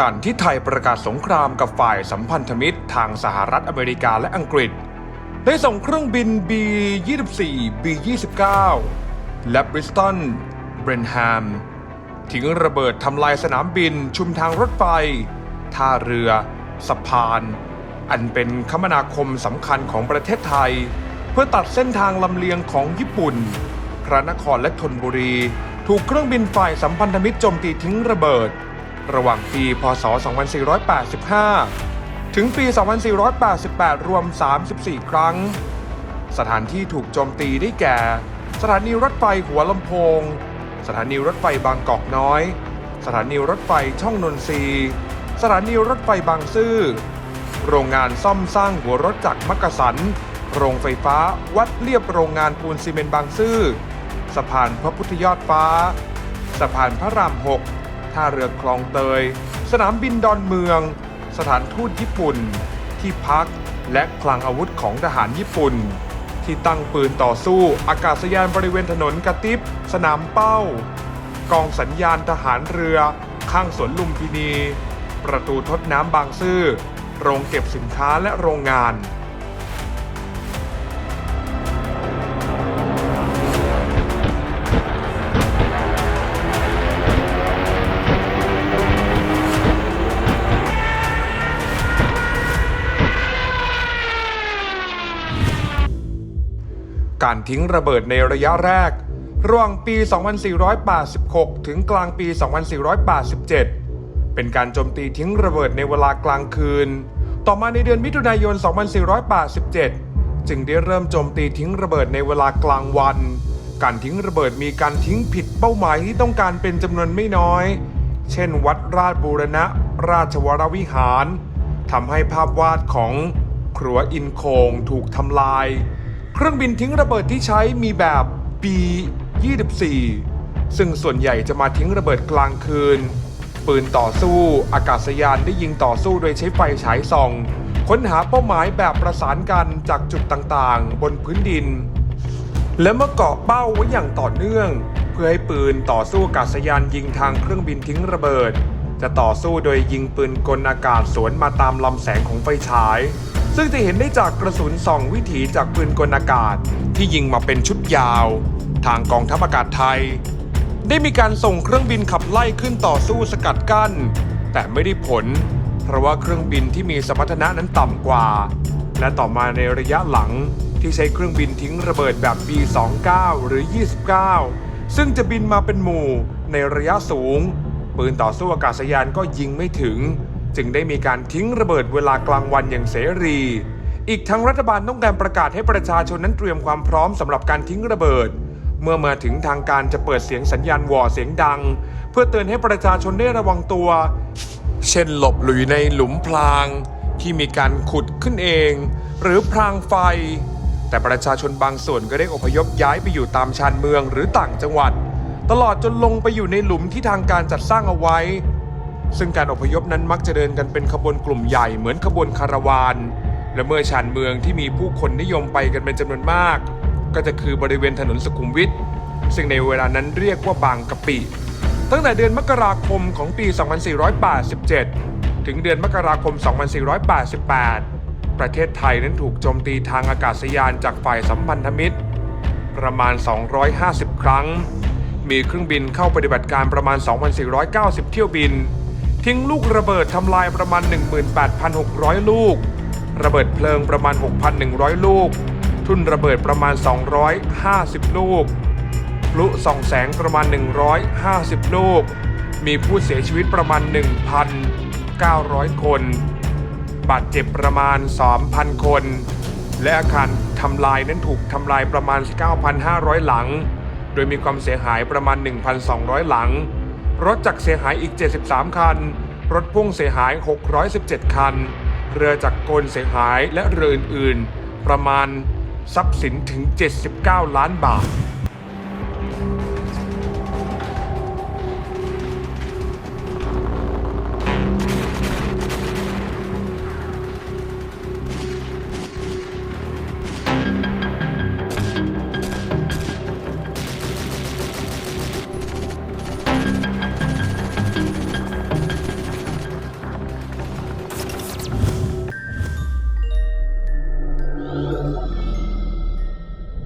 การที่ไทยประกาศสงครามกับฝ่ายสัมพันธมิตรทางสหรัฐอเมริกาและอังกฤษ ได้ส่งเครื่องบิน B-24 B-29 และบริสตันเบรนแฮมทิ้งระเบิดทำลายสนามบินชุมทางรถไฟ ท่าเรือ สะพาน อันเป็นคมนาคมสำคัญของประเทศไทย เพื่อตัดเส้นทางลำเลียงของญี่ปุ่น พระนครและธนบุรี ถูกเครื่องบินฝ่ายสัมพันธมิตรโจมตีทิ้งระเบิด ระหว่างปี พศ 2485 ถึงปี 2488 รวม 34 ครั้ง สถานที่ถูกโจมตีได้แก่ สถานีรถไฟหัวลำโพง สถานีรถไฟบางกอกน้อย สถานีรถไฟช่องนนทรีสถานีรถไฟบางซื่อ โรงงานซ่อมสร้างหัวรถจักรมักกะสัน โรงไฟฟ้าวัดเรียบโรงงานปูนซีเมนต์บางซื่อ สะพานพระพุทธยอดฟ้า สะพานพระรามหก ท่าเรือคลองเตย สนามบินดอนเมือง สถานทูตญี่ปุ่น ที่พักและคลังอาวุธของทหารญี่ปุ่น ที่ตั้งปืนต่อสู้อากาศยานบริเวณถนนกระติบสนามเป้า กองสัญญาณทหารเรือ ข้างสวนลุมพินี ประตูทดน้ำบางซื่อโรงเก็บสินค้าและโรงงาน การทิ้งระเบิดในระยะแรก ระหว่างปี 2486 ถึงกลางปี 2487 เป็นการโจมตีทิ้งระเบิดในเวลากลางคืน ต่อมาในเดือนมิถุนายน 2487 จึงได้เริ่มโจมตีทิ้งระเบิดในเวลากลางวัน การทิ้งระเบิดมีการทิ้งผิดเป้าหมายที่ต้องการเป็นจำนวนไม่น้อย เช่น วัดราชบูรณะ ราชวรวิหารทำให้ภาพวาดของครัวอินโคงถูกทำลาย เครื่องบินทิ้งระเบิดที่ใช้มีแบบ B-24 ซึ่งส่วนใหญ่จะมาทิ้งระเบิดกลางคืน ปืนต่อสู้ อากาศยานได้ยิงต่อสู้โดยใช้ไฟฉายส่อง ค้นหาเป้าหมายแบบประสานกันจากจุดต่างๆ บนพื้นดิน และมื่อเกาะเป้าไว้อย่างต่อเนื่อง เพื่อให้ปืนต่อสู้อากาศยานยิงทางเครื่องบินทิ้งระเบิด จะต่อสู้โดยยิงปืนกลอากาศสวนมาตามลำแสงของไฟฉาย ซึ่งจะเห็นได้จากกระสุนส่องวิถีจากปืนกลอากาศ ที่ยิงมาเป็นชุดยาว ทางกองทัพอากาศไทย ได้มีการส่งเครื่องบินขับไล่ขึ้นต่อสู้สกัดกั้น แต่ไม่ได้ผล เพราะว่าเครื่องบินที่มีสมรรถนะนั้นต่ำกว่า และต่อมาในระยะหลังที่ใช้เครื่องบินทิ้งระเบิดแบบ B29 หรือ 29 ซึ่งจะบินมาเป็นหมู่ในระยะสูง ปืนต่อสู้อากาศยานก็ยิงไม่ถึง จึงได้มีการทิ้งระเบิดเวลากลางวันอย่างเสรี อีกทั้งรัฐบาลต้องการประกาศให้ประชาชนนั้นเตรียมความพร้อมสำหรับการทิ้งระเบิด เมื่อมาถึงทางการจะเปิดเสียงสัญญาณวอเสียงดัง เพื่อเตือนให้ประชาชนได้ระวังตัว เช่นหลบหลุยในหลุมพราง ที่มีการขุดขึ้นเอง หรือพรางไฟ แต่ประชาชนบางส่วนก็ได้อพยพย้ายไปอยู่ตามชานเมืองหรือต่างจังหวัด ตลอดจนลงไปอยู่ในหลุมที่ทางการจัดสร้างเอาไว้ ซึ่งการอพยพนั้นมักจะเดินกันเป็นขบวนกลุ่มใหญ่เหมือนขบวนคาราวาน และเมื่อชานเมืองที่มีผู้คนนิยมไปกันเป็นจำนวนมาก ก็จะคือบริเวณถนนสุขุมวิทซึ่งในเวลานั้นเรียกว่าบางกะปิ ตั้งแต่เดือนมกราคมของปี 2487 ถึงเดือนมกราคม 2488 ประเทศไทยนั้นถูกโจมตีทางอากาศยานจากฝ่ายสัมพันธมิตร ประมาณ 250 ครั้ง มีเครื่องบินเข้าปฏิบัติการประมาณ 2,490 เที่ยวบิน ทิ้งลูกระเบิดทำลายประมาณ 18,600 ลูก ระเบิดเพลิงประมาณ 6,100 ลูก ทุ่นระเบิดประมาณ 250 ลูกพลุส่องแสงประมาณ 150 ลูก มีผู้เสียชีวิตประมาณ 1,900 คน บาดเจ็บประมาณ 3,000 คน และอาคารทำลายนั้นถูกทำลายประมาณ 9,500 หลัง โดยมีความเสียหายประมาณ 1,200 หลัง รถจักรเสียหายอีก 73 คัน รถพ่วงเสียหาย 617 คัน เรือจักรกลเสียหายและเรืออื่นๆ ประมาณทรัพย์สินถึง 79 ล้านบาท